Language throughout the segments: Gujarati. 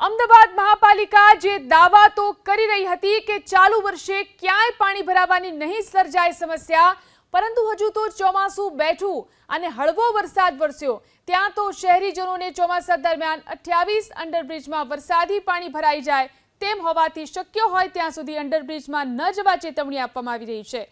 અમદાવાદ મહાપાલિકા જે દાવા તો કરી રહી હતી કે ચાલુ વર્ષે ક્યાંય પાણી ભરાવાની નહીં સર્જાય સમસ્યા, પરંતુ હજુ તો ચોમાસું બેઠું અને હળવો વરસાદ વરસ્યો. ત્યાં તો શહેરીજનોને ચોમાસા દરમિયાન અઠ્યાવીસ અંડરબ્રિજમાં વરસાદી પાણી ભરાઈ જાય તેમ હોવાથી શક્ય હોય ત્યાં સુધી અંડરબ્રિજમાં ન જવા ચેતવણી આપવામાં આવી રહી છે.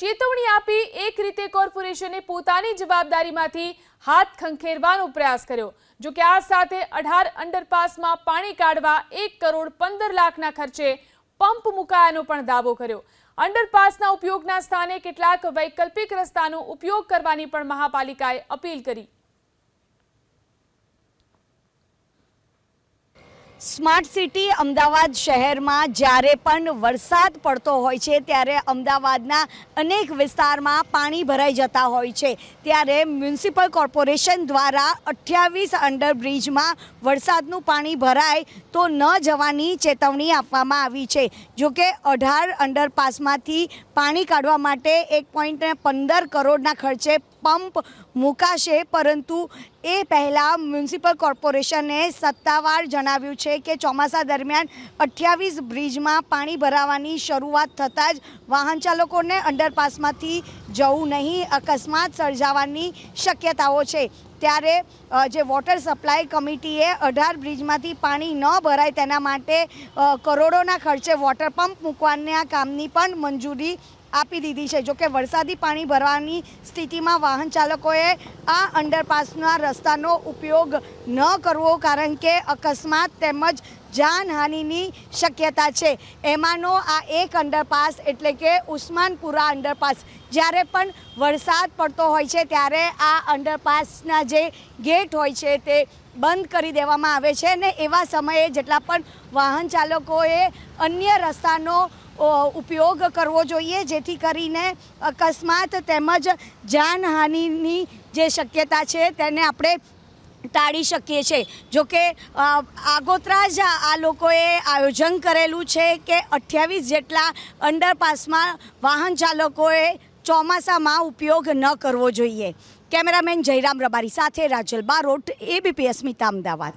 ચેતવણી આપી એક રીતે કોર્પોરેશને પોતાની જવાબદારીમાંથી હાથ ખંખેરવાનો પ્રયાસ કર્યો. જો કે આ સાથે અઢાર અંડરપાસમાં પાણી કાઢવા એક કરોડ પંદર લાખના ખર્ચે પંપ મુકાયાનો પણ દાવો કર્યો. અંડરપાસના ઉપયોગના સ્થાને કેટલાક વૈકલ્પિક રસ્તાનો ઉપયોગ કરવાની પણ મહાપાલિકાએ અપીલ કરી. સ્માર્ટ સિટી અમદાવાદ શહેરમાં જ્યારે પણ વરસાદ પડતો હોય છે, ત્યારે અમદાવાદના અનેક વિસ્તારમાં પાણી ભરાઈ જતા હોય છે. ત્યારે મ્યુનિસિપલ કોર્પોરેશન દ્વારા અઠ્યાવીસ અંડરબ્રિજમાં વરસાદનું પાણી ભરાય તો ન જવાની ચેતવણી આપવામાં આવી છે. જોકે અઢાર અંડરપાસમાંથી પાણી કાઢવા માટે એક પોઈન્ટ પંદર કરોડના ખર્ચે પંપ મુકાશે, પરંતુ એ પહેલાં મ્યુનિસિપલ કોર્પોરેશને સત્તાવાર જણાવ્યું છે. કે ચોમાસા દરમિયાન અઠ્યાવીસ બ્રિજમાં પાણી ભરાવાની શરૂઆત થતાં જ વાહન ચાલકોને અંડરપાસમાંથી જવું નહીં, અકસ્માત સર્જાવાની શક્યતાઓ છે. ત્યારે જે વોટર સપ્લાય કમિટીએ અઢાર બ્રિજમાંથી પાણી ન ભરાય તેના માટે કરોડોના ખર્ચે વોટર પંપ મૂકવાના કામની પણ મંજૂરી આપી દીધી છે. જોકે વરસાદી પાણી ભરવાની સ્થિતિમાં વાહન ચાલકોએ આ અંડરપાસના રસ્તાનો ઉપયોગ ન કરવો કારણ કે અકસ્માત તેમજ જાનહાનિની શક્યતા છે. એમાંનો આ એક અંડરપાસ એટલે કે ઉસ્માનપુરા અંડરપાસ જ્યારે પણ વરસાદ પડતો હોય છે, ત્યારે આ અંડરપાસના જે ગેટ હોય છે, તે બંધ કરી દેવામાં આવે છે અને એવા સમયે જેટલા પણ વાહન ચાલકોએ અન્ય રસ્તાનો ઉપયોગ કરવો જોઈએ, જેથી કરીને અકસ્માત તેમજ જાનહાનિની જે શક્યતા છે, તેને આપણે ટાળી શકીએ છીએ. જોકે આગોતરા જ આ લોકોએ આયોજન કરેલું છે કે અઠ્યાવીસ જેટલા અંડરપાસમાં વાહન ચાલકોએ ચોમાસામાં ઉપયોગ ન કરવો જોઈએ. કેમેરામેન જયરામ રબારી સાથે રાજલ બારોટ એબીપી અસ્મિતા અમદાવાદ.